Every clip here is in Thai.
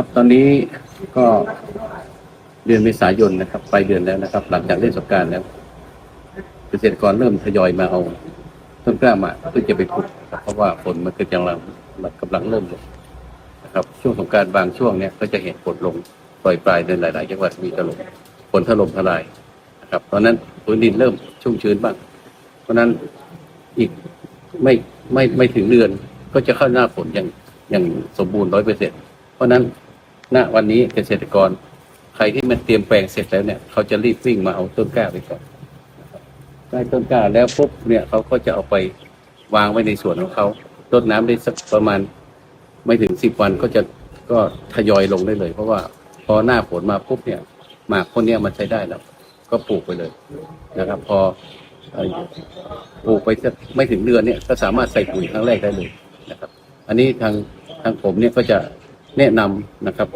ครับ ตอนนี้ก็เดือนเมษายนนะครับไปเดือนแล้วนะครับ หลังจากเล่นสงกรารแล้ว เกษตรกรเริ่มทยอยมาเอาต้นกล้ามาเพื่อจะไปปลูกเพราะว่าฝนมันก็กำลังกำลังเริ่มลงนะครับ ช่วงสงการบางช่วงเนี้ยก็จะเห็นฝนลงปล่อยปลายเดือนหลาย ๆ จังหวัดมีถล่มฝนถล่มทลายนะครับตอนนั้นพื้นดินเริ่มชุ่มชื้นบ้าง เพราะนั้นอีกไม่ไม่ไม่ถึงเดือนก็จะเข้าหน้าฝนอย่างอย่างสมบูรณ์ร้อยเปอร์เซ็นต์เพราะนั้น ณวันนี้เกษตรกร ใครที่มันเตรียมแปลงเสร็จแล้วเนี่ย เขาจะรีบวิ่งมาเอาต้นกล้าไปก่อนได้ต้นกล้าแล้วปุ๊บเนี่ยเขาก็จะเอาไปวางไว้ในสวนของเขารดน้ำได้สักประมาณ ไม่ถึงสิบวันก็จะก็ทยอยลงได้เลย เพราะว่าพอหน้าฝนมาปุ๊บเนี่ยหมากพวกนี้มันใช้ได้แล้วก็ปลูกไปเลยนะครับ พออปลูกไปสักไม่ถึงเดือนเนี่ยก็สามารถใส่ปุ๋ยครั้งแรกได้เลยนะครับ อันนี้ทางทางผมเนี่ยก็จะ แนะนำนะครับ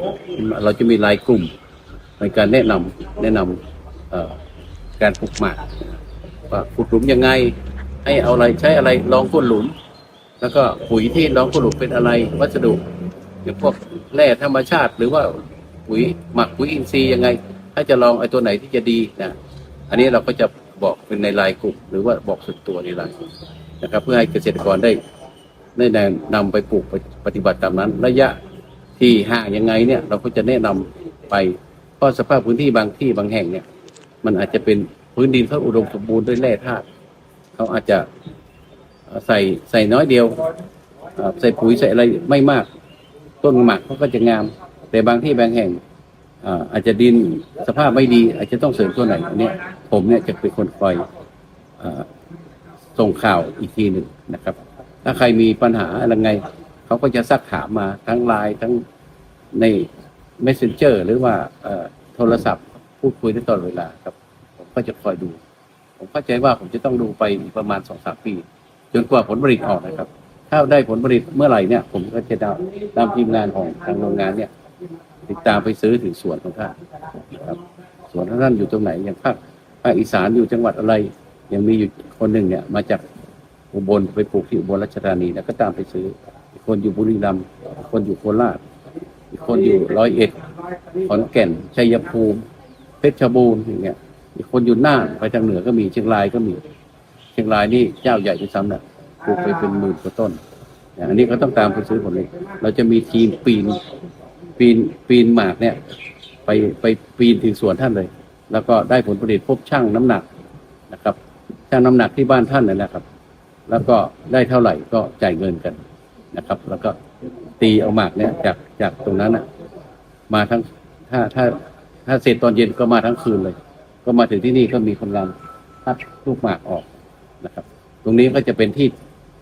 เราจะมีรายกลุ่มในการแนะนำแนะนำการปลูกหมากว่าขุดหลุมยังไง ให้เอาอะไรใช้อะไรลองขุดหลุม แล้วก็ปุ๋ยที่ลองขุดหลุมเป็นอะไรวัสดุอย่างพวกแร่ธรรมชาติ หรือว่าปุ๋ยหมักปุ๋ยอินทรีย์ยังไง ถ้าจะลองไอ้ตัวไหนที่จะดีนะอันนี้เราก็จะบอกเป็นในรายกลุ่ม หรือว่าบอกสุดตัวในรายกลุ่มนะครับ เพื่อให้เกษตรกรได้ได้นำไปปลูกปฏิบัติตามนั้น ระยะ ที่ห่างยังไงเนี่ย เราก็จะแนะนำไป เพราะสภาพพื้นที่บางที่บางแห่งเนี่ย มันอาจจะเป็นพื้นดินเขาอุดมสมบูรณ์ด้วยแร่ธาตุเขาอาจจะใส่ใส่น้อยเดียวใส่ปุ๋ยใส่อะไรไม่มาก ต้นหมากเขาก็จะงาม แต่บางที่บางแห่งอาจจะดินสภาพไม่ดี อาจจะต้องเสริมตัวไหนอันเนี้ยผมเนี่ยจะเป็นคนคอยอส่งข่าวอีกทีหนึ่งนะครับ ถ้าใครมีปัญหาอะไรไง เขาก็จะซักถามมาทั้งไลน์ทั้ง ใน messenger หรือว่าโทรศัพท์พูดคุยได้ตลอดเวลาครับ ผมก็จะคอยดู ผมเข้าใจว่าผมจะต้องดูไปประมาณสองสามปี จนกว่าผลผลิตออกนะครับ ถ้าได้ผลผลิตเมื่อไหร่เนี่ย ผมก็จะนำนำทีมงานของทางโรงงานเนี่ย ติดตามไปซื้อถึงสวนของท่านนะครับสวนของท่านอยู่ตรงไหนอย่างภาคภาคอีสานอยู่จังหวัดอะไร ยังมีอยู่คนหนึ่งเนี่ย มาจากอุบลไปปลูกที่อุบลราชธานีแล้วก็ตามไปซื้อ คนอยู่บุรีรัมย์คนอยู่โคราช อีกคนอยู่ร้อยเอ็ดขอนแก่นชัยภูมิ เพชรบูรณ์อย่างเงี้ย อีกคนอยู่น่านไปทางเหนือก็มีเชียงรายก็มี เชียงรายนี่เจ้าใหญ่ที่ซ้ำน่ะปลูกไปเป็นหมื่นกว่าต้นอย่างอันนี้ก็ต้องตามไปซื้อผลเลยเราจะมีทีมปีนปีนปีนหมากเนี่ย ไปไปปีนถึงสวนท่านเลย แล้วก็ได้ผลผลิตพบช่างน้ำหนักนะครับช่างน้ำหนักที่บ้านท่านนั่นแหละครับ แล้วก็ได้เท่าไหร่ก็จ่ายเงินกันนะครับ แล้วก็ ตีเอาหมากเนี่ยจากจากตรงนั้นน่ะ มาทั้งถ้าถ้า ถ้าเสร็จตอนเย็นก็มาทั้งคืนเลย ก็มาถึงที่นี่ก็มีกำลังทัดลูกหมากออกนะครับ ตรงนี้ก็จะเป็นที่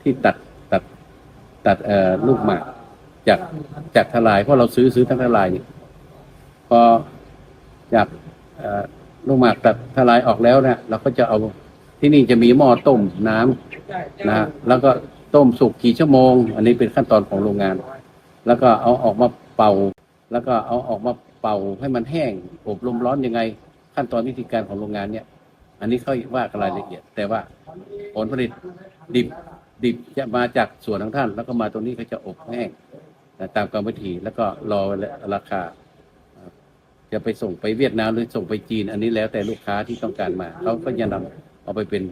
ที่ตัดตัดตัดเอ่อลูกหมากจากจากทลายเพราะเราซื้อซื้อทั้งทลายนี่พอจากเอ่อลูกหมากตัดทลายออกแล้วเนี่ยเราก็จะเอาที่นี่จะมีหม้อต้มน้ำนะแล้วก็ ต้มสุกกี่ชั่วโมง อันนี้เป็นขั้นตอนของโรงงาน แล้วก็เอาออกมาเป่า แล้วก็เอาออกมาเป่าให้มันแห้งอบลมร้อนยังไง ขั้นตอนวิธีการของโรงงานเนี่ย อันนี้เขาว่ากรายละเอียด แต่ว่าผลผลิตดิบดิบจะมาจากส่วนของท่าน แล้วก็มาตรงนี้เขาจะอบแห้งตามกรรมวิธีแล้วก็รอราคา จะไปส่งไปเวียดนามหรือส่งไปจีน อันนี้แล้วแต่ลูกค้าที่ต้องการมาเขาก็จะนำเอาไปเป็น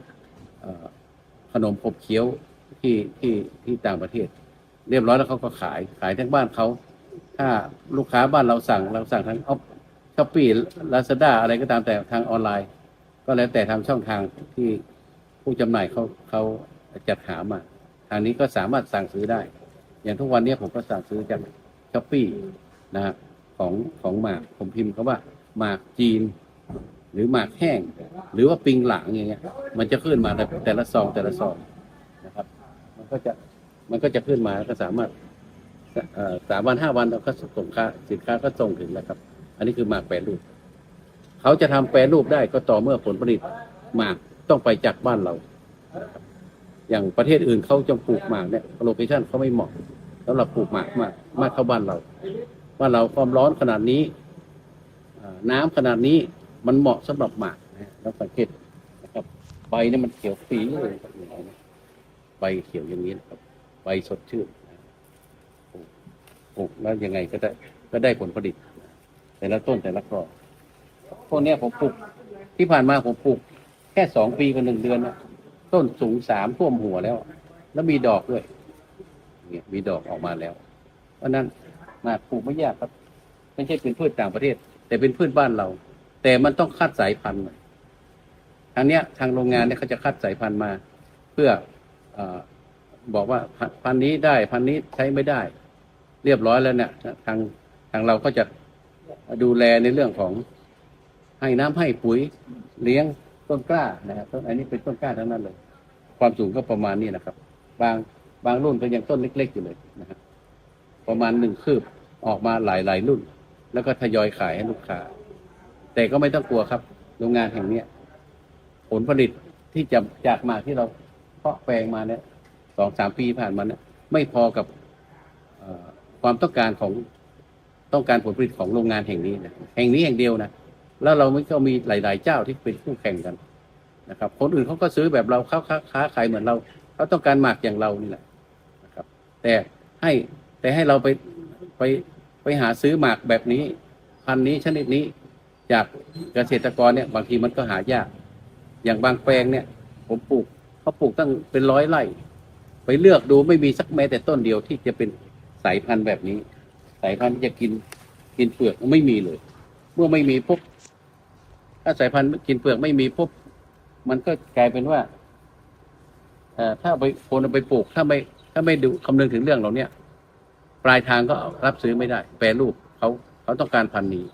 ขนมขบเคี้ยว ที่ที่ที่ต่างประเทศ เรียบร้อยแล้วเขาก็ขายขายทั้งบ้านเขา ถ้าลูกค้าบ้านเราสั่งเราสั่งทางออฟช้อปปี้ลาซาด้าอะไรก็ตามแต่ทางออนไลน์ ก็แล้วแต่ทางช่องทางที่ผู้จำหน่ายเขาเขาจัดหามาทางนี้ก็สามารถสั่งซื้อได้ อย่างทุกวันนี้ผมก็สั่งซื้อจากช้อปปี้นะฮะของของหมากผมพิมพ์เขาว่าหมากจีน หรือหมากแห้ง หรือว่าปิงหลางอย่างเงี้ย มันจะขึ้นมาแต่ละซองแต่ละซอง ก็จะมันก็จะขึ้นมาก็สามารถสามวันห้าวันเราก็ส่งค่าสินค้าก็ส่งถึงแล้วครับ อันนี้คือหมากแปรรูป เขาจะทำแปรรูปได้ก็ต่อเมื่อผลผลิตหมากต้องไปจากบ้านเรานะรอย่างประเทศอื่นเขาจะปลูกหมากเนี่ยโลเคชั่นเขาไม่เหมาะสำหรับปลูกหมากมากมากเข้าบ้านเราบ้านเราความร้อนขนาดนี้น้ำขนาดนี้มันเหมาะสำหรับหมากนะแล้วสังเกตนะครับใบเนี่ยมันเขียวปีเลย ใบเขียวอย่างนี้นะครับ ใบสดชื่นปลูกแล้วยังไงก็ได้ก็ได้ผลผลิต แต่ละต้นแต่ละกรอบพวกนี้ผมปลูกที่ผ่านมาผมปลูก แค่สองปีกับหนึ่งเดือนนะต้นสูงสามท่วมหัวแล้ว แล้วมีดอกด้วยเนี่ยมีดอกออกมาแล้ว เพราะนั้นมาปลูกไม่ยากครับ ไม่ใช่เป็นพืชต่างประเทศ แต่เป็นพืชบ้านเรา แต่มันต้องคัดสายพันธุ์ทางเนี้ย ทางโรงงานเนี่ยเขาจะคัดสายพันธุ์มา เพื่อ บอกว่าพันนี้ได้พันนี้ใช้ไม่ได้ เรียบร้อยแล้วเนี่ยทางทางเราก็จะดูแลในเรื่องของให้น้ำให้ปุ๋ยเลี้ยงต้นกล้านะครับต้นอันนี้เป็นต้นกล้าทั้งนั้นเลย ความสูงก็ประมาณนี้นะครับ บางบางรุ่นก็ยังต้นเล็ก ๆ อยู่เลยนะครับประมาณหนึ่งคืบออกมาหลายๆรุ่น แล้วก็ทยอยขายให้ลูกค้า แต่ก็ไม่ต้องกลัวครับ โรงงานแห่งเนี้ย ผลผลิตที่จะจากมาที่เรา เพาะแปลงมาเนี่ยสองสามปีผ่านมาเนี่ยไม่พอกับความต้องการของต้องการผลผลิตของโรงงานแห่งนี้นะแห่งนี้แห่งเดียวนะแล้วเราไม่ก็มีหลาย ๆ เจ้าที่เป็นคู่แข่งกันนะครับ คนอื่นเขาก็ซื้อแบบเราเขาค้าค้าขายเหมือนเราเขาต้องการหมากอย่างเรานี่แหละนะครับ แต่ให้แต่ให้เราไปไปไปหาซื้อหมากแบบนี้ พันนี้ชนิดนี้จากเกษตรกรเนี่ยบางทีมันก็หายาก อย่างบางแปลงเนี่ย ผมปลูก เขาปลูกตั้งเป็นร้อยไร่ ไปเลือกดูไม่มีสักแม้แต่ต้นเดียวที่จะเป็นสายพันธุ์แบบนี้ สายพันธุ์ที่จะกินกินเปลือกไม่มีเลย เมื่อไม่มีปุ๊บถ้าสายพันธุ์กินเปลือกไม่มีปุ๊บมันก็กลายเป็นว่าถ้าไปคนเอาไปปลูกถ้าไม่ ถ้าไม่ดูคำนึงถึงเรื่องเหล่าเนี้ยปลายทางก็รับซื้อไม่ได้ แปรรูปเขาเขาต้องการพันธุ์นี้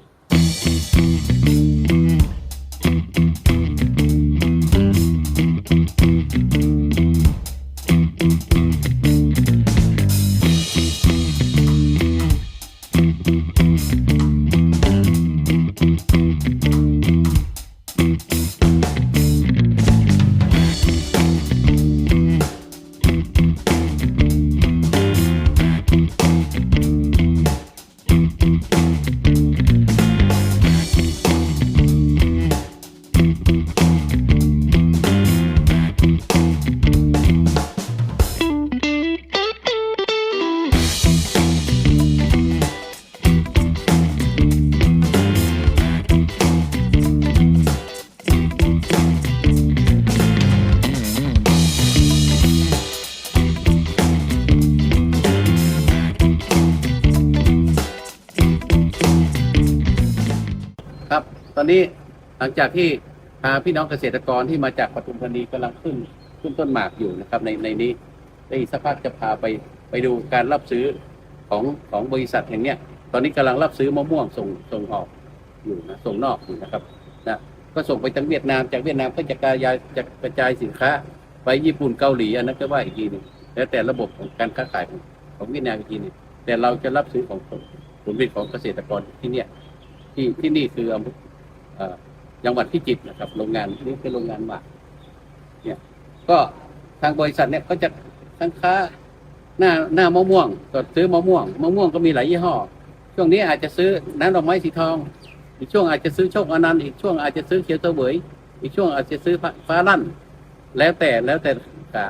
ตอนนี้หลังจากที่พาพี่น้องเกษตรกรที่มาจากปทุมธานีกำลังขึ้นขึ้นต้นหมากอยู่นะครับ ในในนี้ได้สักพักจะพาไปไปดูการรับซื้อของของบริษัทแห่งเนี้ยตอนนี้กำลังรับซื้อมะม่วงส่งส่งออกอยู่นะส่งนอกอยู่นะครับนะก็ส่งไปทางเวียดนามจากเวียดนามก็จะกระจายจะกระจายสินค้า ไปญี่ปุ่นเกาหลีอันนั้นก็ว่าอีกทีหนึงแล้วแต่ระบบของการค้าขายของของเวียดนามอีกทีหนึงแต่เราจะรับซื้อของผลผลิตของเกษตรกรที่เนี่ยที่ที่นี่คืออำเอเอ่อ จังหวัดพิจิตรนะครับ โรงงานนี่คือโรงงานหมากเนี่ยก็ทางบริษัทเนี่ยก็จะทั้งค้าหน้าหน้ามะม่วงก็ซื้อมะม่วงมะม่วงก็มีหลายยี่ห้อ ช่วงนี้อาจจะซื้อน้ำดอกไม้สีทองอีกช่วงอาจจะซื้อโชคอนันต์อีกช่วงอาจจะซื้อเขียวเตเบยอีกช่วงอาจจะซื้อฟ้าฟ้าลั่น แล้วแต่แล้วแต่ขา